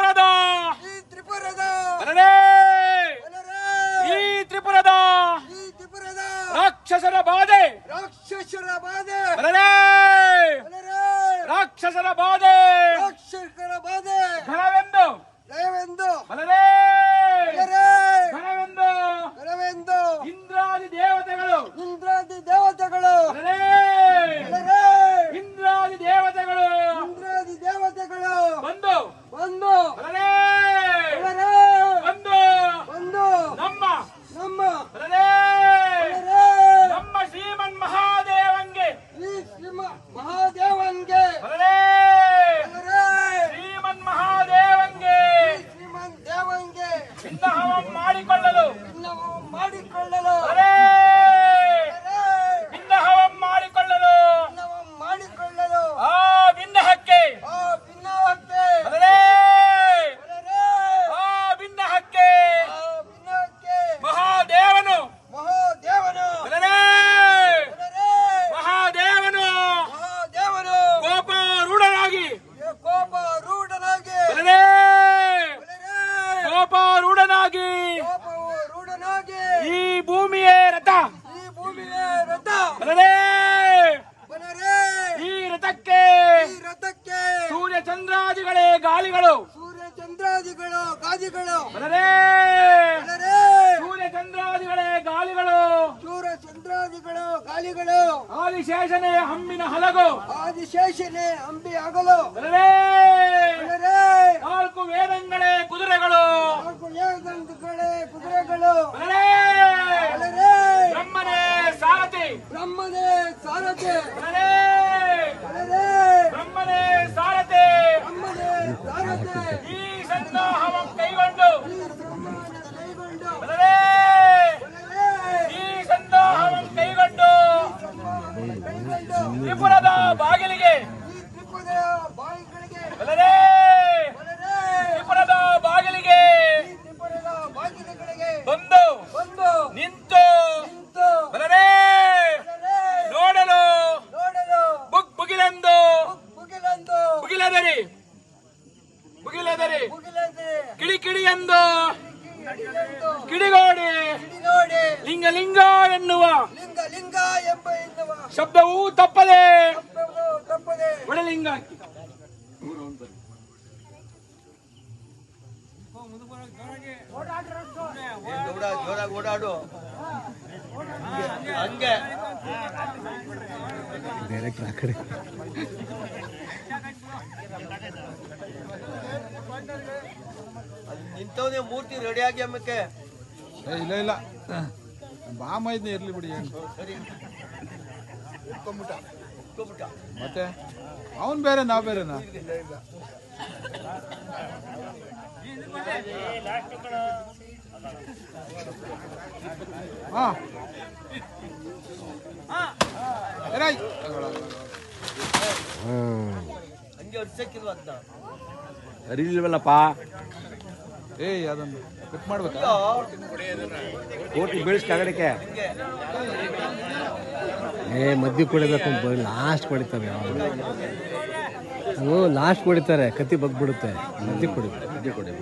త్రిపుರದ ఈ త్రిపుರದ ಈ ತ್ರಿಪುರದ ರಾಕ್ಷಸರ ಬಾಧೆ ರಾಕ್ಷಸರ ಬಾಧೆ ರಾಕ್ಷಸರ ಬಾಧೆ ರಾಕ್ಷಸರ ಬಾಧೆ ಘನವೆಂದು ಘನವೆಂದು ಬಲರೇ ಮಾಡಿಕೊಳ್ಳಲು. ಮಾಡಿಕೊಳ್ಳಲು. ಚಂದ್ರಾದಿಗಳೇ ಗಾಲಿಗಳು ಸೂರ್ಯ ಚಂದ್ರಾದಿಗಳು ಗಾದಿಗಳು ಸೂರ್ಯಚಂದ್ರಾದಿಗಳೇ ಬಲರೇ! ಸೂರ್ಯ ಚಂದ್ರಾದಿಗಳೇ ಗಾಲಿಗಳು. ಸೂರ್ಯ ಚಂದ್ರಾದಿಗಳು ಗಾಲಿಗಳು. ಆದಿಶೇಷನೇ ಹಮ್ಮಿನ ಹಲಗು. ಆದಿಶೇಷನೇ ಹಂಬಿ ಹಗಲು. ಬಲರೇ! করতে ಕಿಡಿ ಕಿಡಿ ಎಂದು ಕಿಡಿಗೋಡಿ. ಇಲ್ಲಿ ನೋಡಿ ಲಿಂಗ ಲಿಂಗ ಎನ್ನುವ. ಲಿಂಗ ಲಿಂಗ ಎಂಬ ಎನ್ನುವ. ಶಬ್ದವೂ ತಪ್ಪದೆ. ಶಬ್ದವು ತಪ್ಪದೆ. ಒಳಲಿಂಗ. ಗೌಡ ಜೋರಾಗಿ ಓಡಾಡು. ಹಂಗೆ ಅಲ್ಲಿ ನಿಂತವನೇ ಮೂರ್ತಿ ರೆಡಿಯಾಗಿ ಅಮ್ಮಕ್ಕೆ ಏ, ಇಲ್ಲ ಇಲ್ಲ. ಬಾ ಇದನ್ನ ಇರ್ಲಿ ಬಿಡಿ ಏನು? ಸರಿ. ಮತ್ತೆ? ಅವನ್ ಬೇರೆ ನಾವ್ ಬೇರೆನಾ? ಹಾ. ಏನಾಯ್ ಹಂಗೆ ಏ ಅದನ್ನ ಅರಿಲಿಲ್ವಲ್ಲಪ್ಪ? ಏಯ್ ಅದನ್ನು ಕಟ್ ಮಾಡ್ಬೇಕು? ಕೋಟಿ ಏ ಮದ್ಯ ಕುಡಿಬೇಕು ಲಾಸ್ಟ್ ಕುಡಿತಾರೆ ಯಾವಾಗ ಅವು ಲಾಸ್ಟ್ ಕುಡಿತಾರೆ ಕತ್ತಿ ಬಗ್ಬಿಡುತ್ತೆ. ಮದ್ಯ ಕುಡಿ. ಮದ್ಯ ಕೊಡಿ.